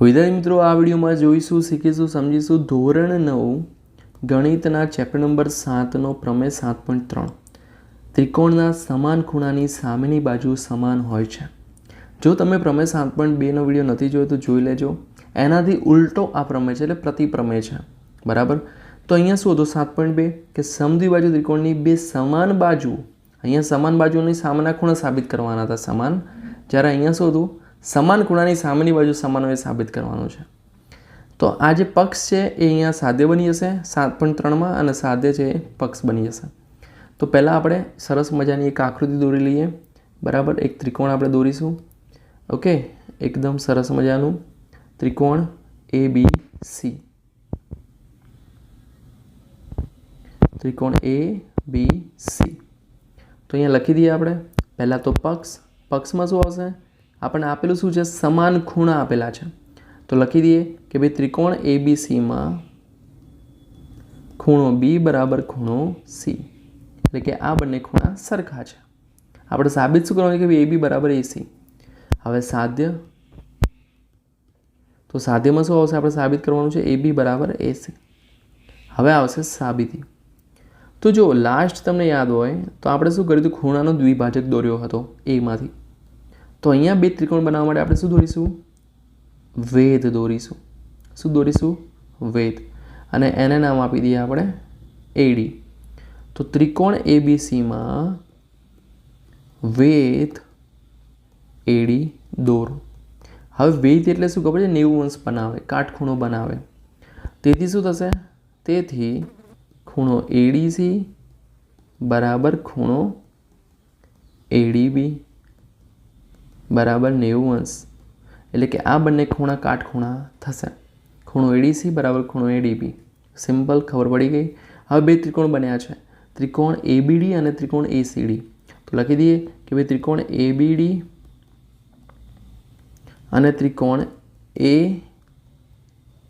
વિદ્યાર્થી મિત્રો, આ વિડીયોમાં જોઈશું, શીખીશું, સમજીશું ધોરણ નવ, ગણિતના ચેપ્ટર નંબર સાતનો પ્રમેય સાત પોઈન્ટ ત્રણ. ત્રિકોણના સમાન ખૂણાની સામેની બાજુ સમાન હોય છે. જો તમે પ્રમેય સાત પોઈન્ટ બેનો વીડિયો નથી જોયો તો જોઈ લેજો. એનાથી ઉલટો આ પ્રમેય છે એટલે પ્રતિપ્રમેય છે. બરાબર? તો અહીંયા શું હતું સાત પોઈન્ટ બે? કે સમદ્વિ બાજુ ત્રિકોણની બે સમાન બાજુ, અહીંયા સમાન બાજુની સામેના ખૂણા સાબિત કરવાના હતા સમાન. જ્યારે અહીંયા શું હતું? સમાન ખૂણાની સામેની બાજુ સમાન હોય સાબિત કરવાનું છે. તો આ જે પક્ષ છે એ અહીંયા સાધ્ય બની જશે, સાત પોઈન્ટ ત્રણમાં અને સાધ્ય છે એ પક્ષ બની જશે. તો પહેલાં આપણે સરસ મજાની એક આકૃતિ દોરી લઈએ. બરાબર, એક ત્રિકોણ આપણે દોરીશું. ઓકે, એકદમ સરસ મજાનું ત્રિકોણ એ બી સી ત્રિકોણ એ બી સી તો અહીંયા લખી દઈએ આપણે. પહેલાં તો પક્ષ, પક્ષમાં શું આવશે? આપણને આપેલું શું છે? સમાન ખૂણા આપેલા છે. તો લખી દઈએ કે ભાઈ ત્રિકોણ એ બી સીમાં ખૂણો બી બરાબર ખૂણો સી એટલે કે આ બંને ખૂણા સરખા છે. આપણે સાબિત શું કરવાનું કે ભાઈ એ બી બરાબર એસી હવે સાધ્ય તો સાધ્યમાં શું આવશે? આપણે સાબિત કરવાનું છે એ બી બરાબર એસી હવે આવશે સાબિતી. તો જો લાસ્ટ તમને યાદ હોય, તો આપણે શું કર્યું હતું? ખૂણાનો દ્વિભાજક દોર્યો હતો એમાંથી તો અહીંયા બે ત્રિકોણ બનાવવા માટે આપણે શું દોરીશું? વેદ દોરીશું. શું દોરીશું? વેદ અને એને નામ આપી દઈએ આપણે એડી તો ત્રિકોણ એબીસીમાં વેદ એડી દોરો. હવે વેદ એટલે શું ખબર છે? નેવું અંશ બનાવે, કાટખૂણો બનાવે. તેથી શું થશે? તેથી ખૂણો એડીસી બરાબર ખૂણો એડીબી બરાબર નેવું અંશ. એટલે કે આ બંને ખૂણા કાટખૂણા થશે. ખૂણો એડીસી બરાબર ખૂણો એડીબી સિમ્પલ ખબર પડી ગઈ? હવે બે ત્રિકોણ બન્યા છે. ત્રિકોણ એબીડી અને ત્રિકોણ એસીડી તો લખી દઈએ કે ભાઈ ત્રિકોણ એબીડી અને ત્રિકોણ એ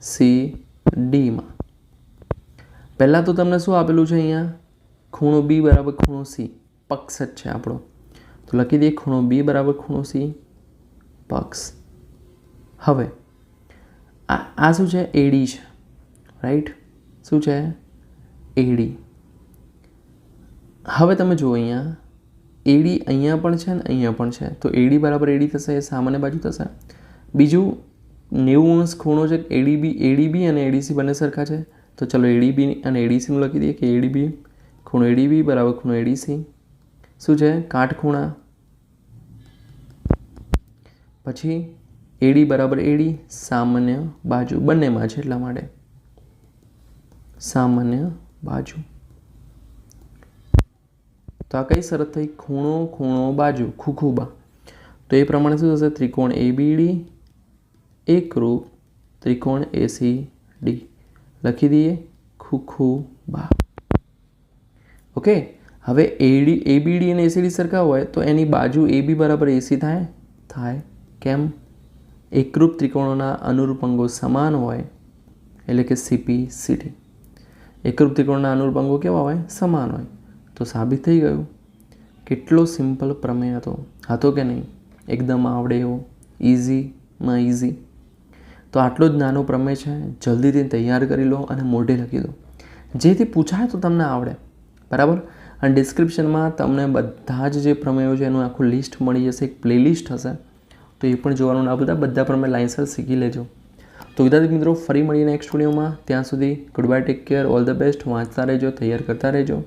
સી ડીમાં પહેલાં તો તમને શું આપેલું છે અહીંયા? ખૂણો બી બરાબર ખૂણો સી પક્ષ જ છે આપણો. તો લખી દઈએ ખૂણો બી બરાબર ખૂણો સી પક્ષ હવે આ આ શું છે એડી છે રાઈટ શું છે એડી હવે તમે જુઓ અહીંયા એડી અહીંયા પણ છે ને અહીંયા પણ છે તો એડી બરાબર એડી થશે એ સામાન્ય બાજુ થશે બીજું નેવું અંશ ખૂણો છે એડીબી એડીબી અને એડીસી બંને સરખા છે તો ચલો એડીબી અને એડીસીનું લખી દઈએ કે એડીબી ખૂણો એડીબી બરાબર ખૂણો એડીસી શું છે? કાટખૂણા. પછી એડી બરાબર એડી, સામાન્ય બાજુ. બંનેમાં છે એટલા માટે. સામાન્ય બાજુ. તો આ કઈ શરત થઈ? ખૂણો ખૂણો, બાજુ, ખુખુબા. તો એ પ્રમાણે શું થશે? ત્રિકોણ એબીડી એકરૂપ ત્રિકોણ એસી ડી. લખી દઈએ. ખુખુબા. ઓકે? હવે A D A B D અને એસીડી સરખા હોય તો એની બાજુ એબી બરાબર એસી થાય? થાય. કેમ? એકરૂપ ત્રિકોણોના અનુરૂપ અંગો સમાન હોય એટલે કે સીપી સીટી એકરૂપ ત્રિકોણના અનુરૂપ અંગો કેવા હોય? સમાન હોય. તો સાબિત થઈ ગયું. કેટલો સિમ્પલ પ્રમેય હતો. હતો કે નહીં? એકદમ આવડે એવો. ઇઝીમાં ઇઝી તો આટલો જ નાનો પ્રમેય છે. જલ્દીથી તૈયાર કરી લો અને મોઢે લખી દો. જેથી પૂછાય તો તમને આવડે. બરાબર? અને ડિસ્ક્રિપ્શનમાં તમને બધા જ જે પ્રમેયો છે એનું આખું લિસ્ટ મળી જશે, એક પ્લેલિસ્ટ હશે. તો એ પણ જોવાનું ના બધા બધા પ્રમેય લાઇન્સર શીખી લેજો. તો વિદ્યાર્થી મિત્રો, ફરી મળીએ નેક્સ્ટ વિડીયોમાં ત્યાં સુધી good bye take care all the best વાંચતા રહેજો, તૈયાર કરતા રહેજો.